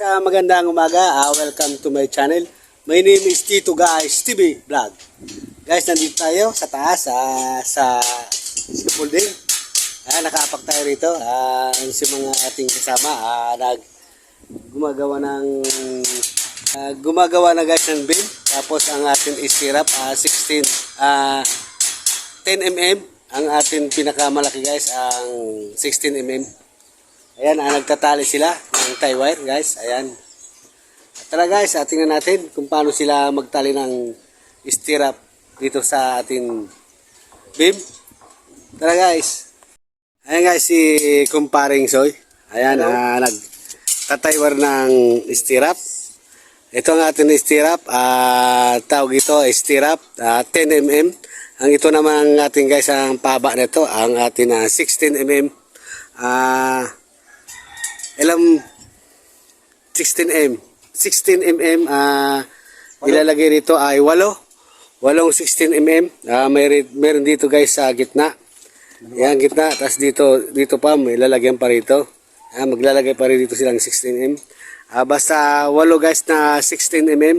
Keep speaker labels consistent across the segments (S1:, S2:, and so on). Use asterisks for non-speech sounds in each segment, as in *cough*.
S1: Sa magandang umaga, ah, welcome to my channel. My name is Tito Guys TV Vlog. Guys, nandito tayo sa taas ah, sa scaffolding. Ah, nakapak tayo rito. Ah, ang si mga ating kasama ah, nag gumagawa ng ah, gumagawa na guys ng bin. Tapos ang ating istirap ah, 16 ah 10 mm ang ating pinakamalaki guys ang 16 mm. Ayan, ah, nagtatali sila ng tie wire, guys. Ayan. At tara guys, ah, tingnan natin kung paano sila magtali ng stirrup dito sa ating beam. Tara guys. Ayan guys, si Kumparing Soy. Ayan, ah, nagtatay wire ng stirrup. Ito ang ating stirrup. Ah, tawag ito, stirrup ah, 10 mm. Ang ito naman ang ating guys, ang paba nito, ang ating ah, 16 mm. Ah, ilang 16 mm 16 mm ah ilalagay rito ay walo. Walong 16 mm ah may meron dito guys sa gitna. Yan gitna. Tapos dito dito pa may lalagyan pa rito. Ah maglalagay pa rin dito silang 16 mm ah basta walo guys na 16 mm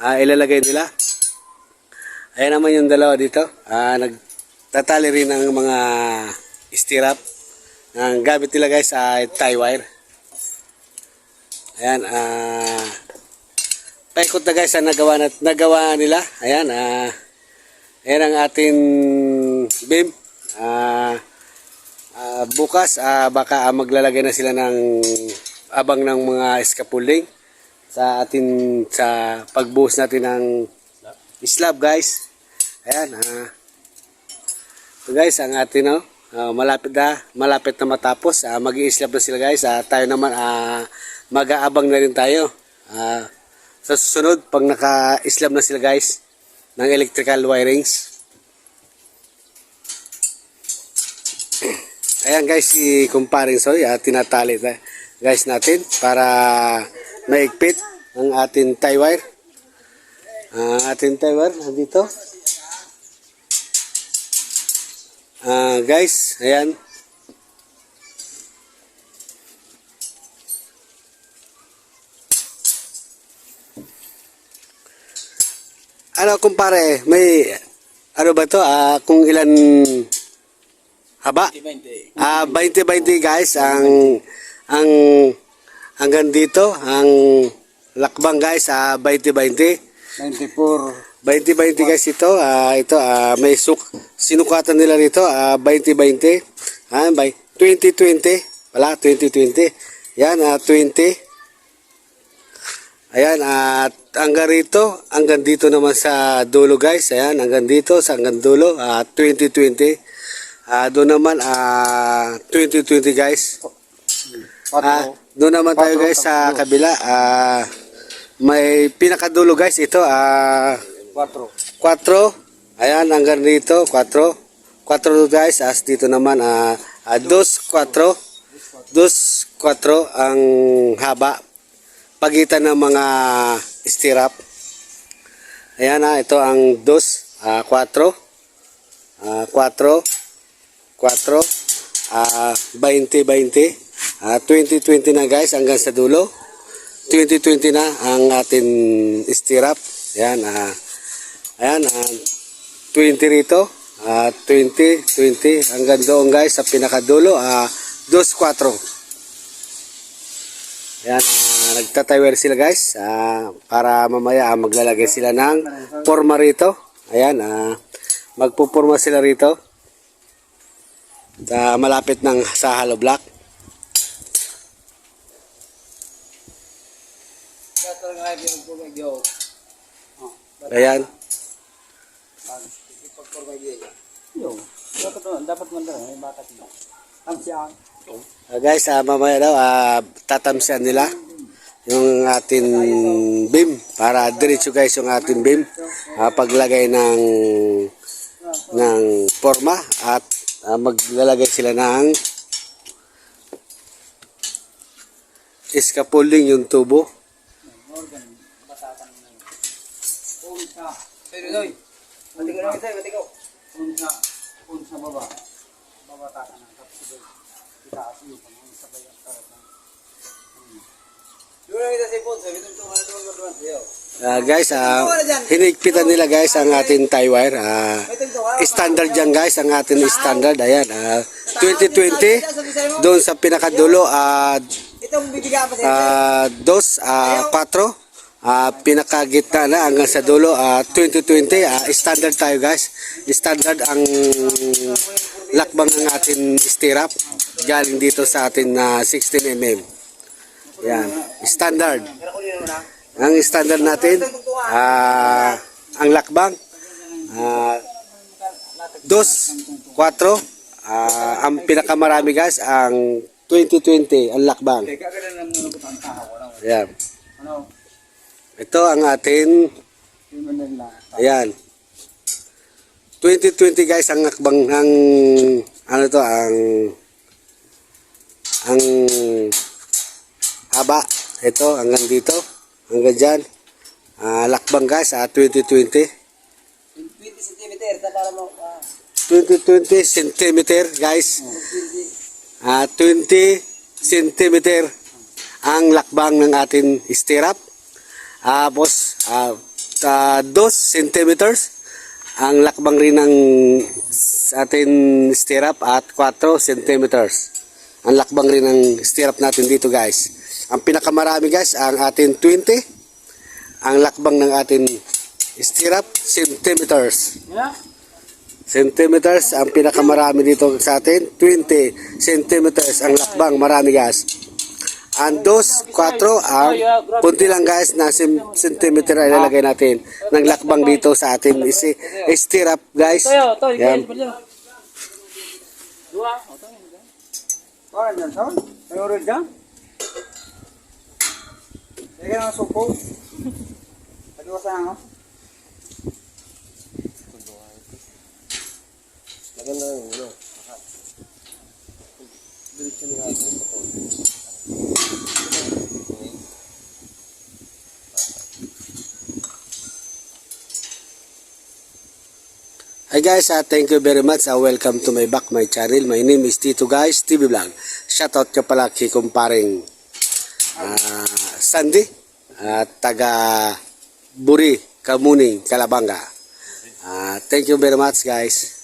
S1: ah ilalagay nila. Ayan naman yung dalawa dito. Ah nagtatali rin ng mga stirrup. Ang gamit nila guys ay tie wire Ayan, ah paikot na guys ang nagawa, na, nagawa nila. Ayan, ah ayan ang ating beam. Ah ah, bukas ah, baka ah, maglalagay na sila ng abang ng mga scaffolding sa atin sa pagbuhos natin ng slab guys. Ayan, ah ito guys, ang atin no, ah, malapit na, malapit na matapos. Ah, mag-i-slab na sila guys. Ah, tayo naman ah, mag-aabang na rin tayo. Ah, sa susunod, pag naka-slab na sila guys, ng electrical wirings. *clears throat* Ayan guys, si Kumparing Soy, ah, tinatali ta- guys natin para maigpit ang ating tie wire. Ang ating tie wire, nandito. Ah, guys, ayan. Ano kumpare, may ano ba to? Ah, kung ilan haba? Ah, 20-20 guys ang ang hanggang dito ang lakbang guys ah 20-20.
S2: 94.
S1: 20-20 guys ito. Ah, ito ah, may suk sinukatan nila rito ah 20-20. Ah, by 20-20. Wala 20-20. Yan ah 20. Ayan, at hanggang rito, hanggang dito naman sa dulo guys. Ayan, hanggang dito sa hanggang dulo, ah 2020. Ah doon naman ah 2020 guys.
S2: 4.
S1: doon naman tayo guys sa kabila. Ah may pinakadulo guys ito ah
S2: 4.
S1: 4. Ayan, hanggang dito 4. 4 guys, as dito naman uh, 2 4. 2 4 ang haba pagitan ng mga stirrup. Ayan na, ito ang 2, ah 4, ah 4, 4, ah 20, 20, ah 20, 20 na guys hanggang sa dulo. 20, 20 na ang ating stirrup. Ayan, ah. Ayan, ah 20 rito, ah 20, 20 hanggang doon guys sa pinakadulo, ah 2, 4. Ayan, uh, nagtatiwer sila guys ah, para mamaya maglalagay sila ng forma rito. Ayan, ah, magpupurma sila rito. Sa malapit ng sa hollow block. Ayan.
S2: Dapat naman, dapat man daw, may bata sila. Ang siya.
S1: Ah, guys, ah, mamaya daw ah, tatamsian nila yung ating beam para diretso guys yung ating beam ah, paglagay ng ng forma at ah, maglalagay sila ng scaffolding yung tubo.
S2: Babata ka. Tapos doy. Itaas yung pang sabay ang tarap. Yun
S1: Ah, guys, ah, hinigpitan nila guys ang ating tie wire.
S2: Tuwa.
S1: standard yan guys, ang ating standard. Ayan, ah, 2020. Doon sa pinakadulo,
S2: sa
S1: ah, dos, ah, patro. Ah, pinakagitna na hanggang sa dulo, ah, 2020. Ah, standard tayo guys. Standard ang lakbang ng ating stirrup. Galing dito sa ating na 16mm. Yan, standard. Ang standard natin, ah, ang lakbang, ah, dos, kwatro, ah, ang pinakamarami guys, ang 2020, ang lakbang.
S2: Ang. Ano?
S1: Ito ang atin, ayan. 2020 guys, ang lakbang ng, ano to, ang, ang haba. Ito, hanggang dito, hanggang dyan. Ah, lakbang guys, ah, 2020.
S2: 20 cm, ta para mo. ah,
S1: 20-20 centimeter guys.
S2: 20.
S1: Ah 20 centimeter ang lakbang ng ating stirrup. Tapos ah ah, 2 centimeters ang lakbang rin ng ating stirrup at 4 centimeters ang lakbang rin ng stirrup natin dito guys. Ang pinakamarami guys ang ating 20 ang lakbang ng ating stirrup centimeters.
S2: Yeah?
S1: centimeters ang pinakamarami dito sa atin. 20 centimeters ang lakbang. Marami guys. Ang dos 4 ang punti lang guys na centimeter ay lalagay natin ng lakbang dito sa atin isi stirrup guys. Yan.
S3: guys, Dua, oh, toyo.
S2: Parang dyan, saan? May orange dyan? Teka na supo. Pag-iwasan ako.
S1: Hi guys, uh, thank you very much. Uh, welcome to my back my channel. My name is Tito Guys TV Vlog. Shoutout ka pala kay kumparing uh, Sandy at taga Buri, Kamuning, Kalabanga. Uh, thank you very much guys.